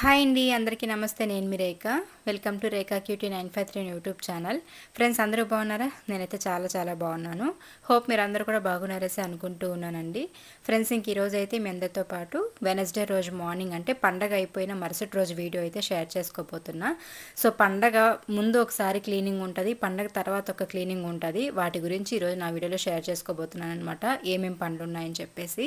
Hi అండి అందరికీ నమస్తే. నేను మీ Rekha. Welcome to Rekha cutie nine five three YouTube channel friends అందరూ బాగున్నారా? నేనైతే చాలా చాలా బాగున్నాను. హోప్ మీరు అందరూ కూడా బాగున్నారేసి అనుకుంటూ ఉన్నానండి. ఫ్రెండ్స్ ఇంక ఈరోజు అయితే మీ అందరితో పాటు వెనస్డే రోజు మార్నింగ్ అంటే పండగ అయిపోయిన మరుసటి రోజు వీడియో అయితే షేర్ చేసుకోబోతున్నా. సో పండగ ముందు ఒకసారి క్లీనింగ్ ఉంటుంది పండగ తర్వాత ఒక క్లీనింగ్ ఉంటుంది. వాటి గురించి ఈరోజు నా వీడియోలో షేర్ చేసుకోబోతున్నాను అనమాట ఏమేమి పండ్లు ఉన్నాయని చెప్పేసి.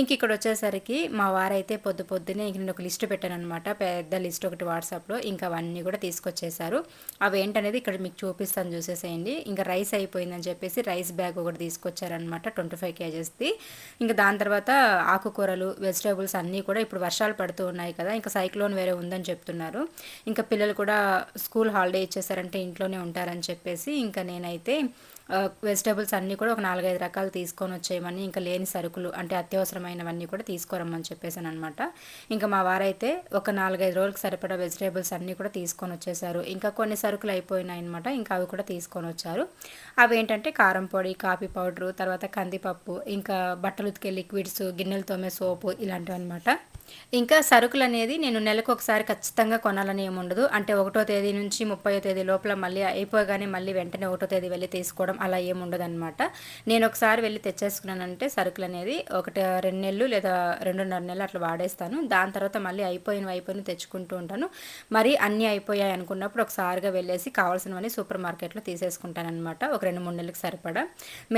ఇంక ఇక్కడ వచ్చేసరికి మా వారైతే పొద్దు పొద్దునే ఇంక నేను ఒక లిస్ట్ పెట్టాను అనమాట పెద్ద లిస్ట్ ఒకటి వాట్సాప్లో. ఇంకా అవన్నీ కూడా తీసుకొచ్చేసారు అవి ఏంటనేది ఇక్కడ మీకు చూపిస్తాను చూసేసేయండి. ఇంకా రైస్ అయిపోయిందని చెప్పేసి రైస్ బ్యాగ్ ఒకటి తీసుకొచ్చారనమాట ట్వంటీ ఫైవ్ కేజెస్ది. ఇంకా దాని తర్వాత ఆకుకూరలు వెజిటేబుల్స్ అన్నీ కూడా ఇప్పుడు వర్షాలు పడుతూ ఉన్నాయి కదా ఇంకా సైక్లోన్ వేరే ఉందని చెప్తున్నారు. ఇంకా పిల్లలు కూడా స్కూల్ హాలిడే ఇచ్చేసారంటే ఇంట్లోనే ఉంటారని చెప్పేసి ఇంకా నేనైతే వెజిటేబుల్స్ అన్నీ కూడా ఒక నాలుగైదు రకాలు తీసుకొని వచ్చేయమని ఇంకా లేని సరుకులు అంటే అత్యవసరమైనవన్నీ కూడా తీసుకురమ్మని చెప్పేసాను అనమాట ఇంకా మా వారైతే ఒక నాలుగైదు రోజులకు సరిపడా వెజిటేబుల్స్ అన్నీ కూడా తీసుకొని వచ్చేసారు. ఇంకా కొన్ని సరుకులు అయిపోయినాయి అనమాట ఇంకా అవి కూడా తీసుకొని వచ్చారు. అవి ఏంటంటే కారం పొడి కాఫీ పౌడరు తర్వాత కందిపప్పు ఇంకా బట్టలు ఉతికే లిక్విడ్స్ గిన్నెలు తోమే సోపు ఇలాంటివి అనమాట ఇంకా సరుకులు అనేది నేను నెలకు ఒకసారి ఖచ్చితంగా కొనాలని ఏముండదు అంటే ఒకటో తేదీ నుంచి ముప్పై తేదీ లోపల మళ్ళీ అయిపోగానే మళ్ళీ వెంటనే ఒకటో తేదీ వెళ్ళి తీసుకోవడం అలా ఏముండదు అనమాట నేను ఒకసారి వెళ్ళి తెచ్చేసుకున్నానంటే సరుకులు అనేది ఒకటి రెండు నెలలు లేదా రెండున్నర నెలలు అట్లా వాడేస్తాను. దాని తర్వాత మళ్ళీ అయిపోయినవి అయిపోయిన తెచ్చుకుంటూ ఉంటాను. మరి అన్నీ అయిపోయాయి అనుకున్నప్పుడు ఒకసారిగా వెళ్ళేసి కావాల్సినవన్నీ సూపర్ మార్కెట్లో తీసేసుకుంటాను అనమాట ఒక రెండు మూడు నెలలకు సరిపడా.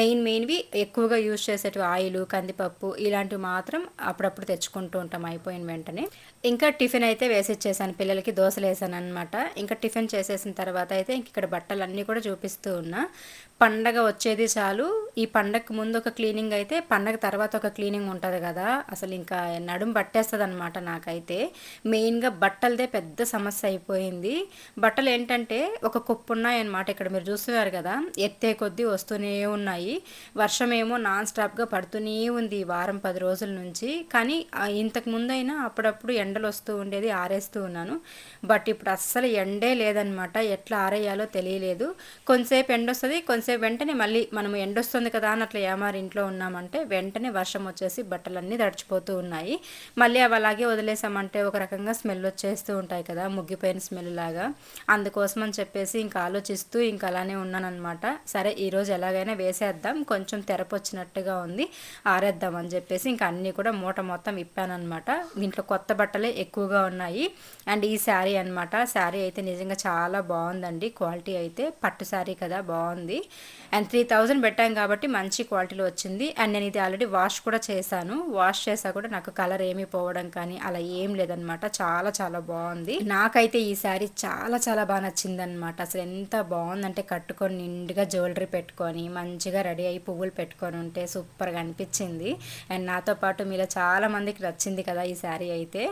మెయిన్ మెయిన్వి ఎక్కువగా యూజ్ చేసేటివి ఆయిల్ కందిపప్పు ఇలాంటివి మాత్రం అప్పుడప్పుడు తెచ్చుకుంటూ ఉంటాం అయిపోయిన వెంటనే. ఇంకా టిఫిన్ అయితే వేసిచ్చేసాను పిల్లలకి దోశలు వేసాను అనమాట ఇంకా టిఫిన్ చేసేసిన తర్వాత అయితే ఇంక ఇక్కడ బట్టలు అన్నీ కూడా చూపిస్తూ ఉన్నా. పండగ వచ్చేది చాలు. ఈ పండగకు ముందు ఒక క్లీనింగ్ అయితే పండగ తర్వాత ఒక క్లీనింగ్ ఉంటుంది కదా. అసలు ఇంకా నడుం పట్టేస్తుంది అనమాట నాకైతే. మెయిన్గా బట్టలదే పెద్ద సమస్య అయిపోయింది. బట్టలు ఏంటంటే ఒక కుప్పు ఉన్నాయన్నమాట ఇక్కడ మీరు చూస్తున్నారు కదా. ఎత్తే కొద్దీ వస్తూనే ఉన్నాయి. వర్షం ఏమో నాన్ స్టాప్గా పడుతూనే ఉంది ఈ వారం పది రోజుల నుంచి. కానీ ఇంతకు ముందైనా అప్పుడప్పుడు ఎండలు వస్తూ ఉండేది ఆరేస్తూ ఉన్నాను. బట్ ఇప్పుడు అస్సలు ఎండే లేదనమాట ఎట్లా ఆరేయాలో తెలియలేదు. కొంతసేపు ఎండ వస్తుంది కొంతసేపు వెంటనే మళ్ళీ మనం ఎండొస్తుంది కదా అని అట్లా ఏమారి ఇంట్లో ఉన్నామంటే వెంటనే వర్షం వచ్చేసి బట్టలన్నీ తడిచిపోతూ ఉన్నాయి. మళ్ళీ అవి అలాగే వదిలేసామంటే ఒక రకంగా స్మెల్ వచ్చేస్తూ ఉంటాయి కదా ముగ్గిపోయిన స్మెల్ లాగా. అందుకోసం అని చెప్పేసి ఇంకా ఆలోచిస్తూ ఇంకా అలానే ఉన్నానమాట సరే ఈరోజు ఎలాగైనా వేసేద్దాం కొంచెం తెరపొచ్చినట్టుగా ఉంది ఆరేద్దాం అని చెప్పేసి ఇంకా అన్నీ కూడా మూట మొత్తం ఇప్పానమాట దీంట్లో కొత్త బట్టలే ఎక్కువగా ఉన్నాయి. అండ్ ఈ శారీ అనమాట శారీ అయితే నిజంగా చాలా బాగుందండి. క్వాలిటీ అయితే పట్టు శారీ కదా బాగుంది. అండ్ త్రీ థౌజండ్ పెట్టాం కాబట్టి కాబట్టి మంచి క్వాలిటీలో వచ్చింది. అండ్ నేను ఇది ఆల్రెడీ వాష్ కూడా చేశాను. వాష్ చేసా కూడా నాకు కలర్ ఏమీ పోవడం కానీ అలా ఏం లేదనమాట చాలా చాలా బాగుంది. నాకైతే ఈ శారీ చాలా చాలా బాగా నచ్చిందనమాట అసలు ఎంత బాగుందంటే కట్టుకొని నిండుగా జ్యువెలరీ పెట్టుకొని మంచిగా రెడీ అయ్యి పువ్వులు పెట్టుకొని ఉంటే సూపర్గా అనిపించింది. అండ్ నాతో పాటు మీలో చాలా మందికి నచ్చింది కదా ఈ శారీ అయితే.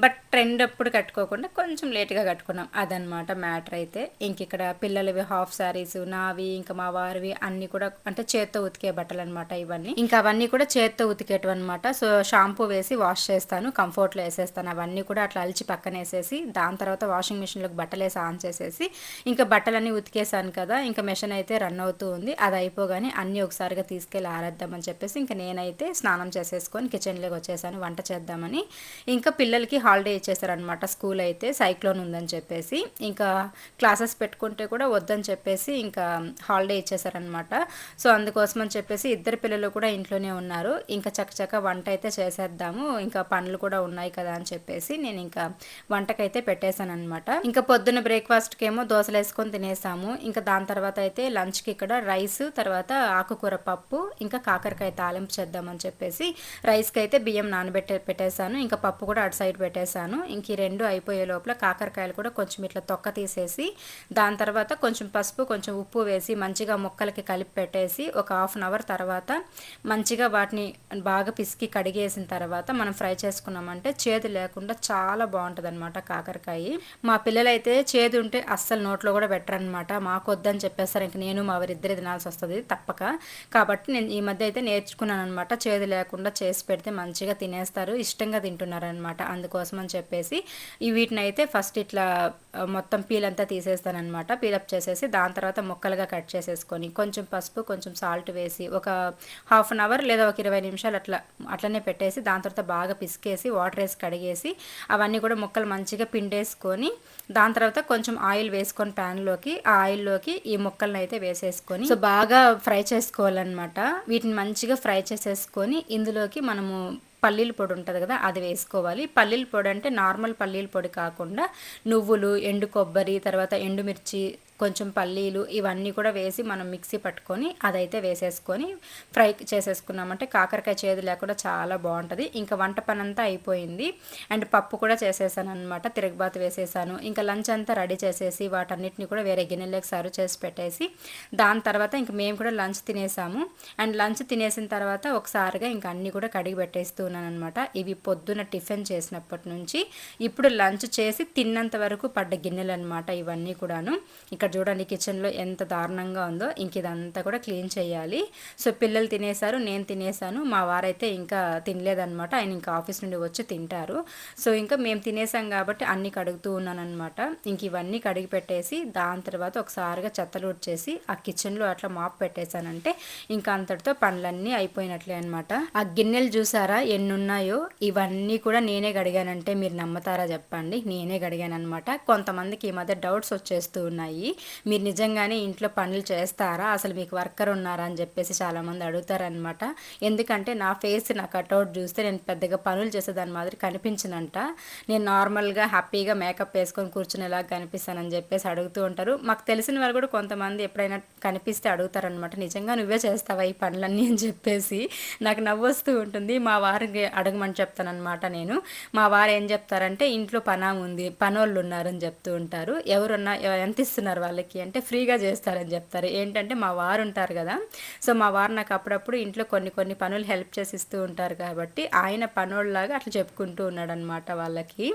బట్ ట్రెండ్ అప్పుడు కట్టుకోకుండా కొంచెం లేట్గా కట్టుకున్నాం. అదనమాట మ్యాటర్ అయితే. ఇంక ఇక్కడ పిల్లలవి హాఫ్ శారీస్ నావి ఇంకా మా వారివి అన్నీ కూడా అంటే చేత్తో ఉతికే బట్టలు అనమాట ఇవన్నీ. ఇంకా అవన్నీ కూడా చేత్తో ఉతికేటం అనమాట సో షాంపూ వేసి వాష్ చేస్తాను కంఫర్ట్లో వేసేస్తాను. అవన్నీ కూడా అట్లా అలిచి పక్కన వేసేసి దాని తర్వాత వాషింగ్ మిషన్లోకి బట్టలు వేసి ఆన్ చేసేసి ఇంకా బట్టలన్నీ ఉతికేసాను కదా ఇంకా మెషిన్ అయితే రన్ అవుతూ ఉంది. అది అయిపోగానే అన్నీ ఒకసారిగా తీసుకెళ్ళి ఆరేద్దామని చెప్పేసి ఇంకా నేనైతే స్నానం చేసేసుకొని కిచెన్లోకి వచ్చేసాను వంట చేద్దామని. ఇంకా పిల్లలకి హాలిడే ఇచ్చేసారనమాట స్కూల్ అయితే సైక్లోన్ ఉందని చెప్పేసి. ఇంకా క్లాసెస్ పెట్టుకుంటే కూడా వద్దని చెప్పేసి ఇంకా హాలిడే ఇచ్చేసారనమాట సో అందుకు అందుకోసం అని చెప్పేసి ఇద్దరు పిల్లలు కూడా ఇంట్లోనే ఉన్నారు. ఇంకా చక్కచక్క వంట అయితే చేసేద్దాము. ఇంకా పనులు కూడా ఉన్నాయి కదా అని చెప్పేసి నేను ఇంకా వంటకైతే పెట్టేశాను అనమాట ఇంకా పొద్దున్న బ్రేక్ఫాస్ట్కి ఏమో దోశలు వేసుకొని తినేసాము. ఇంకా దాని తర్వాత అయితే లంచ్కి ఇక్కడ రైస్ తర్వాత ఆకుకూర పప్పు ఇంకా కాకరకాయ తాలింపు చేద్దామని చెప్పేసి రైస్కి అయితే బియ్యం నానబెట్టే పెట్టేశాను. ఇంకా పప్పు కూడా అటు సైడ్ పెట్టేశాను. ఇంక ఈ రెండు అయిపోయే లోపల కాకరకాయలు కూడా కొంచెం ఇట్లా తొక్క తీసేసి దాని తర్వాత కొంచెం పసుపు కొంచెం ఉప్పు వేసి మంచిగా ముక్కలకి కలిపి పెట్టేసి ఒక ఒక హాఫ్ అన్ అవర్ తర్వాత మంచిగా వాటిని బాగా పిసికి కడిగేసిన తర్వాత మనం ఫ్రై చేసుకున్నామంటే చేదు లేకుండా చాలా బాగుంటుంది అనమాట కాకరకాయ. మా పిల్లలైతే చేదు ఉంటే అస్సలు నోట్లో కూడా అనమాట మాకు వద్దని చెప్పేస్తారు. ఇంక నేను మా వారిద్దరు తినాల్సి వస్తుంది తప్పక. కాబట్టి నేను ఈ మధ్య అయితే నేర్చుకున్నాను అనమాట చేదు లేకుండా చేసి పెడితే మంచిగా తినేస్తారు. ఇష్టంగా తింటున్నారు అనమాట అందుకోసం అని చెప్పేసి ఈ వీటిని అయితే ఫస్ట్ ఇట్లా మొత్తం పీల్ అంతా తీసేస్తాను అనమాట పీలప్ చేసేసి దాని తర్వాత ముక్కలుగా కట్ చేసేసుకొని కొంచెం పసుపు కొంచెం సాల్ట్ సాల్ట్ వేసి ఒక హాఫ్ అన్ అవర్ లేదా ఒక ఇరవై నిమిషాలు అట్లా అట్లనే పెట్టేసి దాని తర్వాత బాగా పిసికేసి వాటర్ వేసి కడిగేసి అవన్నీ కూడా ముక్కలు మంచిగా పిండేసుకొని దాని తర్వాత కొంచెం ఆయిల్ వేసుకొని ప్యాన్లోకి ఆ ఆయిల్లోకి ఈ ముక్కలను అయితే వేసేసుకొని సో బాగా ఫ్రై చేసుకోవాలన్నమాట. వీటిని మంచిగా ఫ్రై చేసేసుకొని ఇందులోకి మనము పల్లీల పొడి ఉంటుంది కదా అది వేసుకోవాలి. పల్లీల పొడి అంటే నార్మల్ పల్లీల పొడి కాకుండా నువ్వులు ఎండు కొబ్బరి తర్వాత ఎండుమిర్చి కొంచెం పల్లీలు ఇవన్నీ కూడా వేసి మనం మిక్సీ పట్టుకొని అదైతే వేసేసుకొని ఫ్రై చేసేసుకున్నామంటే కాకరకాయ చేదు లేకుండా చాలా బాగుంటుంది. ఇంకా వంట పని అంతా అయిపోయింది. అండ్ పప్పు కూడా చేసేసాను అనమాట తిరగబాతు వేసేసాను. ఇంకా లంచ్ అంతా రెడీ చేసేసి వాటన్నిటిని కూడా వేరే గిన్నెలోకి సర్వ్ చేసి పెట్టేసి దాని తర్వాత ఇంక మేము కూడా లంచ్ తినేసాము. అండ్ లంచ్ తినేసిన తర్వాత ఒకసారిగా ఇంకా అన్నీ కూడా కడిగి పెట్టేస్తున్నాను అనమాట ఇవి పొద్దున టిఫిన్ చేసినప్పటి నుంచి ఇప్పుడు లంచ్ చేసి తిన్నంత వరకు పడ్డ గిన్నెలు అనమాట ఇవన్నీ కూడాను. ఇక్కడ ఇక్కడ చూడండి కిచెన్లో ఎంత దారుణంగా ఉందో. ఇంక ఇదంతా కూడా క్లీన్ చేయాలి. సో పిల్లలు తినేశారు నేను తినేసాను మా వారైతే ఇంకా తినలేదనమాట ఆయన ఇంకా ఆఫీస్ నుండి వచ్చి తింటారు. సో ఇంకా మేము తినేసాం కాబట్టి అన్నీ కడుగుతూ ఉన్నానమాట ఇంక ఇవన్నీ కడిగి పెట్టేసి దాని తర్వాత ఒకసారిగా చెత్తలు చేసి ఆ కిచెన్లో అట్లా మాప్ పెట్టేశానంటే ఇంకా అంతటితో పనులన్నీ అయిపోయినట్లే అనమాట ఆ గిన్నెలు చూసారా ఎన్ని ఉన్నాయో ఇవన్నీ కూడా నేనే గడిగానంటే మీరు నమ్మతారా చెప్పండి. నేనే గడిగాను అనమాట కొంతమందికి ఈ మధ్య డౌట్స్ వచ్చేస్తూ ఉన్నాయి. మీరు నిజంగానే ఇంట్లో పనులు చేస్తారా? అసలు మీకు వర్కర్ ఉన్నారా? అని చెప్పేసి చాలామంది అడుగుతారనమాట ఎందుకంటే నా ఫేస్ నా కట్అవుట్ చూస్తే నేను పెద్దగా పనులు చేసేదాని మాదిరి కనిపించనంట. నేను నార్మల్గా హ్యాపీగా మేకప్ వేసుకొని కూర్చునేలాగా కనిపిస్తానని చెప్పేసి అడుగుతూ ఉంటారు. మాకు తెలిసిన వాళ్ళు కూడా కొంతమంది ఎప్పుడైనా కనిపిస్తే అడుగుతారనమాట నిజంగా నువ్వే చేస్తావా ఈ పనులన్నీ? అని చెప్పేసి నాకు నవ్వొస్తూ ఉంటుంది. మా వారికి అడగమని చెప్తానమాట నేను. మా వారు ఏం చెప్తారంటే ఇంట్లో పనా ఉంది పనోళ్ళు ఉన్నారని చెప్తూ ఉంటారు. ఎవరున్నా ఎంత ఇస్తున్నారు వాళ్ళకి అంటే ఫ్రీగా చేస్తారని చెప్తారు. ఏంటంటే మా వారు ఉంటారు కదా. సో మా వారు నాకు అప్పుడప్పుడు ఇంట్లో కొన్ని కొన్ని పనులు హెల్ప్ చేసి ఇస్తూ ఉంటారు కాబట్టి ఆయన పనుల్లాగా అట్లా చెప్పుకుంటూ ఉన్నాడనమాట వాళ్ళకి.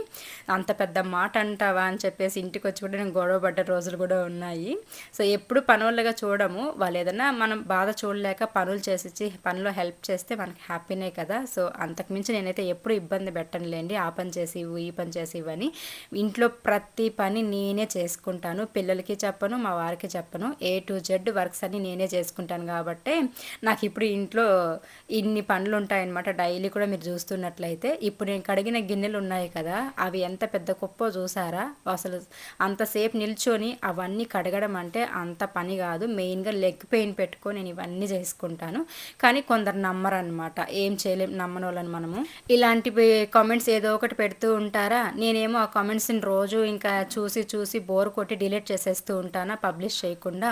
అంత పెద్ద మాట అంటావా అని చెప్పేసి ఇంటికి వచ్చి కూడా నేను గొడవ పడ్డ రోజులు కూడా ఉన్నాయి. సో ఎప్పుడు పనులుగా చూడము. వాళ్ళు ఏదైనా మనం బాధ చూడలేక పనులు చేసి పనిలో హెల్ప్ చేస్తే మనకి హ్యాపీనే కదా. సో అంతకుమించి నేనైతే ఎప్పుడు ఇబ్బంది పెట్టనులేండి. ఆ పని చేసి ఈ పని చేసి ఇవ్వని ఇంట్లో ప్రతి పని నేనే చేసుకుంటాను. పిల్లలకి చెప్పను మా వారికి చెప్పను. ఏ టు జెడ్ వర్క్స్ అన్నీ నేనే చేసుకుంటాను కాబట్టి నాకు ఇప్పుడు ఇంట్లో ఇన్ని పనులు ఉంటాయన్నమాట డైలీ కూడా మీరు చూస్తున్నట్లయితే ఇప్పుడు నేను కడిగిన గిన్నెలు ఉన్నాయి కదా అవి ఎంత పెద్ద కుప్పో చూసారా? అసలు అంతసేపు నిల్చొని అవన్నీ కడగడం అంటే అంత పని కాదు. మెయిన్గా లెగ్ పెయిన్ పెట్టుకొని నేను ఇవన్నీ చేసుకుంటాను. కానీ కొందరు నమ్మరు అనమాట ఏం చేయలేం నమ్మని వాళ్ళని మనము. ఇలాంటి కామెంట్స్ ఏదో ఒకటి పెడుతూ ఉంటారా? నేనేమో ఆ కామెంట్స్ని రోజు ఇంకా చూసి చూసి బోర్ కొట్టి డిలీట్ చేసేస్తూ చేస్తూ ఉంటానా పబ్లిష్ చేయకుండా?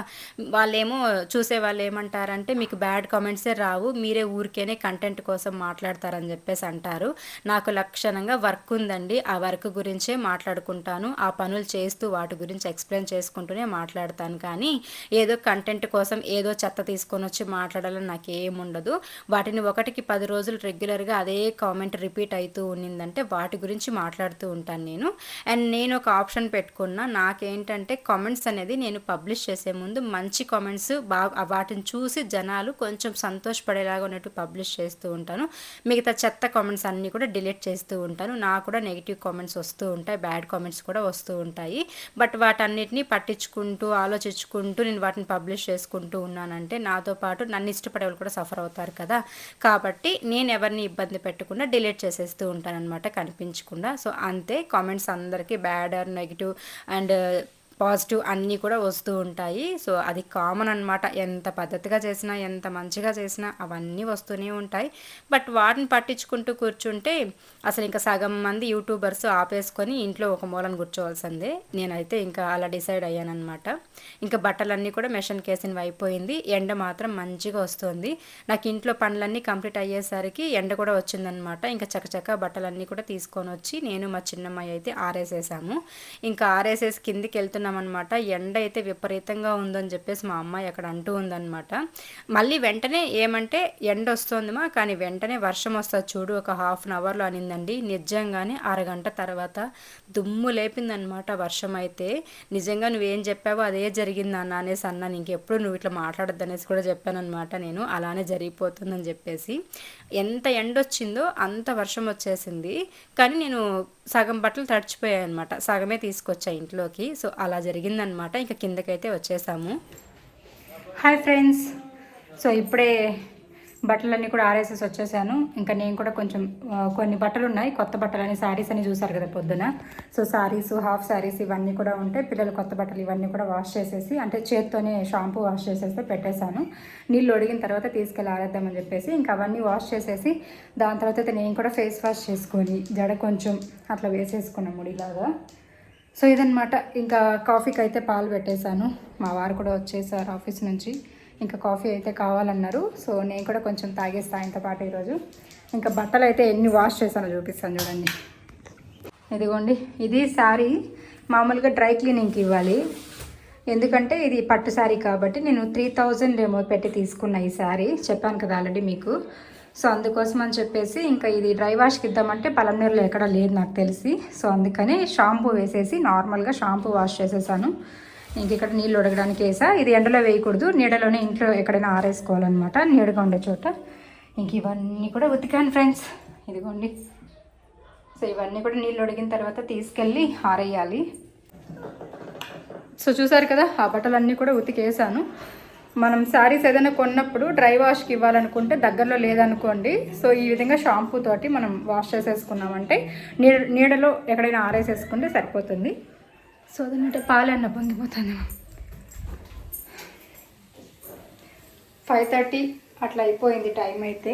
వాళ్ళేమో చూసే వాళ్ళు ఏమంటారంటే మీకు బ్యాడ్ కామెంట్సే రావు మీరే ఊరికేనే కంటెంట్ కోసం మాట్లాడతారని చెప్పేసి అంటారు. నాకు లక్షణంగా వర్క్ ఉందండి ఆ వర్క్ గురించే మాట్లాడుకుంటాను ఆ పనులు చేస్తూ వాటి గురించి ఎక్స్ప్లెయిన్ చేసుకుంటూనే మాట్లాడతాను. కానీ ఏదో కంటెంట్ కోసం ఏదో చెత్త తీసుకొని వచ్చి మాట్లాడాలని నాకు ఏముండదు వాటిని ఒకటికి పది రోజులు రెగ్యులర్గా అదే కామెంట్ రిపీట్ అవుతూ ఉన్నిందంటే వాటి గురించి మాట్లాడుతూ ఉంటాను నేను. అండ్ నేను ఒక ఆప్షన్ పెట్టుకున్నా నాకేంటంటే కామెంట్స్ అనేది నేను పబ్లిష్ చేసే ముందు మంచి కామెంట్స్ బాగా వాటిని చూసి జనాలు కొంచెం సంతోషపడేలాగా ఉన్నట్టు పబ్లిష్ చేస్తూ ఉంటాను. మిగతా చెత్త కామెంట్స్ అన్నీ కూడా డిలీట్ చేస్తూ ఉంటాను. నాకు కూడా నెగిటివ్ కామెంట్స్ వస్తూ ఉంటాయి బ్యాడ్ కామెంట్స్ కూడా వస్తూ ఉంటాయి. బట్ వాటన్నిటిని పట్టించుకుంటూ ఆలోచించుకుంటూ నేను వాటిని పబ్లిష్ చేసుకుంటూ ఉన్నానంటే నాతో పాటు నన్ను ఇష్టపడే వాళ్ళు కూడా సఫర్ అవుతారు కదా. కాబట్టి నేను ఎవరిని ఇబ్బంది పెట్టకుండా డిలీట్ చేసేస్తూ ఉంటానన్నమాట కనిపించకుండా. సో అంతే కామెంట్స్ అందరికీ bad or negative and positive అన్నీ కూడా వస్తూ ఉంటాయి. సో అది కామన్ అనమాట ఎంత పద్ధతిగా చేసినా ఎంత మంచిగా చేసినా అవన్నీ వస్తూనే ఉంటాయి. బట్ వాటిని పట్టించుకుంటూ కూర్చుంటే అసలు ఇంకా సగం మంది యూట్యూబర్స్ ఆపేసుకొని ఇంట్లో ఒక మూలను కూర్చోవాల్సిందే. నేనైతే ఇంకా అలా డిసైడ్ అయ్యానమాట ఇంకా బట్టలన్నీ కూడా మెషిన్ కేసినవి అయిపోయింది. ఎండ మాత్రం మంచిగా వస్తుంది. నాకు ఇంట్లో పనులన్నీ కంప్లీట్ అయ్యేసరికి ఎండ కూడా వచ్చిందనమాట ఇంకా చకచక బట్టలన్నీ కూడా తీసుకొని వచ్చి నేను మా చిన్నమ్మాయి అయితే ఆరేసేసాము. ఇంకా ఆరేసేసి కిందికి వెళ్తున్న అనమాట ఎండ అయితే విపరీతంగా ఉందని చెప్పేసి మా అమ్మాయి అక్కడ అంటూ ఉందన్నమాట. మళ్ళీ వెంటనే ఏమంటే ఎండ వస్తుందిమా కానీ వెంటనే వర్షం వస్తుంది చూడు ఒక హాఫ్ అన్ అవర్లో అనిందండి. నిజంగానే అరగంట తర్వాత దుమ్ము లేపిందనమాట వర్షం అయితే. నిజంగా నువ్వేం చెప్పావో అదే జరిగింది అన్న అనేసి అన్నాను. ఇంకెప్పుడు నువ్వు ఇట్లా మాట్లాడద్దు అనేసి కూడా చెప్పానమాట నేను. అలానే జరిగిపోతుందని చెప్పేసి. ఎంత ఎండ వచ్చిందో అంత వర్షం వచ్చేసింది. కానీ నేను సగం బట్టలు తడిచిపోయాయి అనమాట సగమే తీసుకొచ్చా ఇంట్లోకి. సో అలా జరిగిందనమాట ఇంకా కిందకైతే వచ్చేసాము. Hi friends. సో ఇప్పుడే బట్టలన్నీ కూడా ఆరేసేసి వచ్చేసాను. ఇంకా నేను కూడా కొంచెం కొన్ని బట్టలు ఉన్నాయి కొత్త బట్టలు అని శారీస్ అని చూసారు కదా పొద్దున. సో శారీస్ హాఫ్ శారీస్ ఇవన్నీ కూడా ఉంటే పిల్లలు కొత్త బట్టలు ఇవన్నీ కూడా వాష్ చేసేసి అంటే చేత్తోనే షాంపూ వాష్ చేసేస్తే పెట్టేశాను. నీళ్ళు ఒడిగిన తర్వాత తీసుకెళ్ళి ఆరేద్దామని చెప్పేసి ఇంకా అవన్నీ వాష్ చేసేసి దాని తర్వాత అయితే నేను కూడా ఫేస్ వాష్ చేసుకొని జడ కొంచెం అట్లా వేసేసుకున్నాను ముడిలాగా. సో ఇదనమాట ఇంకా కాఫీకి అయితే పాలు పెట్టేశాను. మా వారు కూడా వచ్చేసారు ఆఫీస్ నుంచి. ఇంకా కాఫీ అయితే కావాలన్నారు. సో నేను కూడా కొంచెం తాగేస్తా ఆయనతో పాటు ఈరోజు. ఇంకా బట్టలు అయితే ఎన్ని వాష్ చేశానో చూపిస్తాను చూడండి. ఇదిగోండి ఇది శారీ మామూలుగా డ్రై క్లీనింగ్కి ఇవ్వాలి. ఎందుకంటే ఇది పట్టు శారీ కాబట్టి నేను త్రీ థౌజండ్ ఏమో పెట్టి తీసుకున్న ఈ శారీ. చెప్పాను కదా ఆల్రెడీ మీకు. సో అందుకోసం అని చెప్పేసి ఇంకా ఇది డ్రై వాష్కి ఇద్దామంటే పలమనేరులో ఎక్కడ లేదు నాకు తెలిసి. సో అందుకని షాంపూ వేసేసి నార్మల్గా షాంపూ వాష్ చేసేసాను. ఇంక ఇక్కడ నీళ్ళు ఉడకడానికి వేసా. ఇది ఎండలో వేయకూడదు. నీడలోనే ఇంట్లో ఎక్కడైనా ఆరేసుకోవాలన్నమాట. నీడగా ఉండే చోట. ఇంక ఇవన్నీ కూడా ఉతికాను ఫ్రెండ్స్. ఇదిగోండి. సో ఇవన్నీ కూడా నీళ్ళు ఉడికిన తర్వాత తీసుకెళ్ళి ఆరేయాలి. సో చూసారు కదా ఆ బట్టలన్నీ కూడా ఉతికేసాను. మనం శారీస్ ఏదైనా కొన్నప్పుడు డ్రై వాష్కి ఇవ్వాలనుకుంటే దగ్గరలో లేదనుకోండి. సో ఈ విధంగా షాంపూ తోటి మనం వాష్ చేసేసుకున్నామంటే నీడ నీడలో ఎక్కడైనా ఆరేసేసుకుంటే సరిపోతుంది. సో అదనంటే పాలన్న పొంగిపోతాను. ఫైవ్ థర్టీ అట్లా అయిపోయింది టైం అయితే.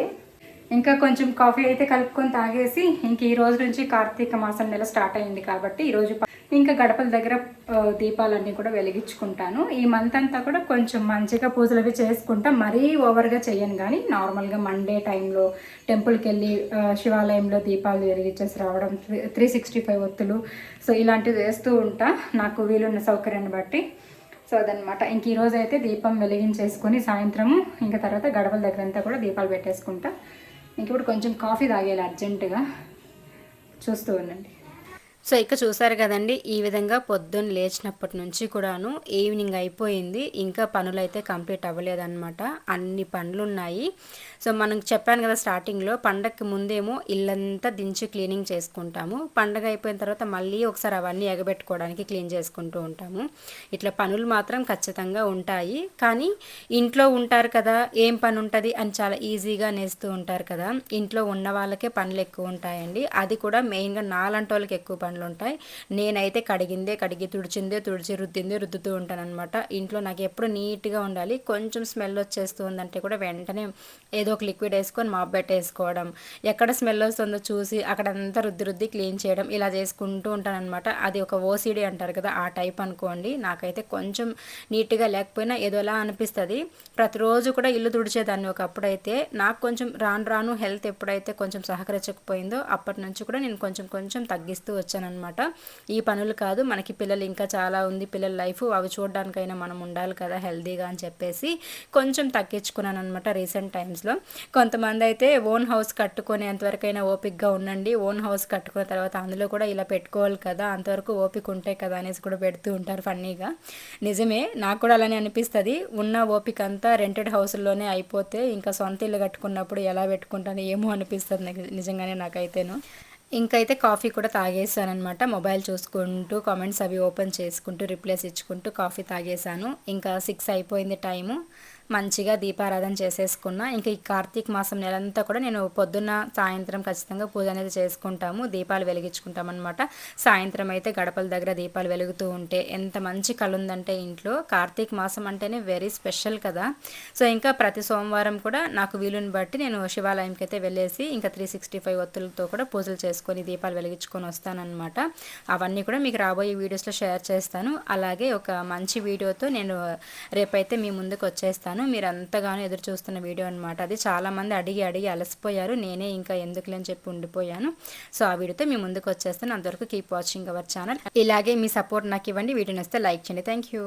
ఇంకా కొంచెం కాఫీ అయితే కలుపుకొని తాగేసి ఇంక ఈ రోజు నుంచి కార్తీక మాసం నెల స్టార్ట్ అయింది కాబట్టి ఈరోజు ఇంకా గడపల దగ్గర దీపాలన్నీ కూడా వెలిగించుకుంటాను. ఈ మంత్ అంతా కూడా కొంచెం మంచిగా పూజలు అవి చేసుకుంటా మరీ ఓవర్గా చేయను కానీ నార్మల్గా మండే టైంలో టెంపుల్కి వెళ్ళి శివాలయంలో దీపాలు వెలిగించేసి రావడం త్రీ సిక్స్టీ ఫైవ్ ఒత్తులు. సో ఇలాంటివి వేస్తూ ఉంటా. నాకు వీలున్న సౌకర్యాన్ని బట్టి. సో అదనమాట ఇంక ఈరోజు అయితే దీపం వెలిగించేసుకొని సాయంత్రము ఇంకా తర్వాత గడపల దగ్గర అంతా కూడా దీపాలు పెట్టేసుకుంటా. ఇంక ఇప్పుడు కొంచెం కాఫీ తాగేయాలి అర్జెంటుగా చూస్తూ ఉండండి. సో ఇక చూసారు కదండి ఈ విధంగా పొద్దున్న లేచినప్పటి నుంచి కూడాను ఈవినింగ్ అయిపోయింది. ఇంకా పనులు అయితే కంప్లీట్ అవ్వలేదన్నమాట. అన్ని పనులు ఉన్నాయి సో మనం చెప్పాను కదా స్టార్టింగ్లో పండగకి ముందేమో ఇల్లంతా దించి క్లీనింగ్ చేసుకుంటాము. పండగ అయిపోయిన తర్వాత మళ్ళీ ఒకసారి అవన్నీ ఎగబెట్టుకోవడానికి క్లీన్ చేసుకుంటూ ఉంటాము. ఇట్లా పనులు మాత్రం ఖచ్చితంగా ఉంటాయి. కానీ ఇంట్లో ఉంటారు కదా ఏం పని ఉంటుంది అని చాలా ఈజీగా నేస్తూ ఉంటారు కదా. ఇంట్లో ఉన్న వాళ్ళకే పనులు ఎక్కువ ఉంటాయండి. అది కూడా మెయిన్గా నాలంటి వాళ్ళకి ఎక్కువ పనులు ఉంటాయి నేనైతే కడిగిందే కడిగి తుడిచిందే తుడిచి రుద్దిందే రుద్దుతూ ఉంటాను అనమాట ఇంట్లో నాకు ఎప్పుడు నీట్గా ఉండాలి. కొంచెం స్మెల్ వచ్చేస్తూ ఉందంటే కూడా వెంటనే ఏదో ఒక లిక్విడ్ వేసుకొని మాప్ పెట్టేసుకోవడం. ఎక్కడ స్మెల్ వస్తుందో చూసి అక్కడంతా రుద్ది రుద్ది క్లీన్ చేయడం ఇలా చేసుకుంటూ ఉంటాను అనమాట అది ఒక ఓసిడి అంటారు కదా ఆ టైప్ అనుకోండి. నాకైతే కొంచెం నీట్గా లేకపోయినా ఏదోలా అనిపిస్తుంది. ప్రతిరోజు కూడా ఇల్లు తుడిచేదాన్ని ఒకప్పుడు అయితే నాకు కొంచెం రాను రాను హెల్త్ ఎప్పుడైతే కొంచెం సహకరించకపోయిందో అప్పటి నుంచి కూడా నేను కొంచెం కొంచెం తగ్గిస్తూ వచ్చాను అనమాట. ఈ పనులు కాదు మనకి పిల్లలు ఇంకా చాలా ఉంది పిల్లల లైఫ్. అవి చూడడానికైనా మనం ఉండాలి కదా హెల్దీగా అని చెప్పేసి కొంచెం తగ్గించుకున్నాను అనమాట రీసెంట్ టైమ్స్లో. కొంతమంది అయితే ఓన్ హౌస్ కట్టుకునేంతవరకైనా ఓపిక్గా ఉండండి ఓన్ హౌస్ కట్టుకున్న తర్వాత అందులో కూడా ఇలా పెట్టుకోవాలి కదా అంతవరకు ఓపిక ఉంటాయి కదా అనేసి కూడా పెడుతూ ఉంటారు ఫన్నీగా. నిజమే నాకు కూడా అలానే అనిపిస్తుంది. ఉన్న ఓపిక అంతా రెంటెడ్ హౌస్లోనే అయిపోతే ఇంకా సొంత ఇల్లు కట్టుకున్నప్పుడు ఎలా పెట్టుకుంటాను ఏమో అనిపిస్తుంది నిజంగానే నాకైతేను. ఇంకైతే కాఫీ కూడా తాగేసానమాట మొబైల్ చూసుకుంటూ కామెంట్స్ అవి ఓపెన్ చేసుకుంటూ రిప్లైస్ ఇచ్చుకుంటూ కాఫీ తాగేసాను. ఇంకా సిక్స్ అయిపోయింది టైము. మంచిగా దీపారాధన చేసేసుకున్నా. ఇంకా ఈ కార్తీక మాసం నెలంతా కూడా నేను పొద్దున్న సాయంత్రం ఖచ్చితంగా పూజ అనేది చేసుకుంటాము. దీపాలు వెలిగించుకుంటాం అనమాట సాయంత్రం అయితే గడపల దగ్గర దీపాలు వెలుగుతూ ఉంటే ఎంత మంచి కళ ఉందంటే ఇంట్లో. కార్తీక మాసం అంటేనే వెరీ స్పెషల్ కదా. సో ఇంకా ప్రతి సోమవారం కూడా నాకు వీలుని బట్టి నేను శివాలయంకి అయితే వెళ్ళేసి ఇంకా త్రీ సిక్స్టీ ఫైవ్ ఒత్తులతో కూడా పూజలు చేసుకొని దీపాలు వెలిగించుకొని వస్తానన్నమాట. అవన్నీ కూడా మీకు రాబోయే వీడియోస్లో షేర్ చేస్తాను. అలాగే ఒక మంచి వీడియోతో నేను రేపైతే మీ ముందుకు వచ్చేస్తాను. మీరు అంతగానో ఎదురు చూస్తున్న వీడియో అనమాట అది. చాలామంది అడిగి అడిగి అలసిపోయారు. నేనే ఇంకా ఎందుకులే అని చెప్పి ఉండిపోయాను. సో ఆ వీడియోతో మీ ముందుకు వచ్చేస్తాను. అంతవరకు కీప్ వాచింగ్ అవర్ ఛానల్ ఇలాగే మీ సపోర్ట్ నాకు ఇవ్వండి. వీడియోని వస్తే లైక్ చేయండి. Thank you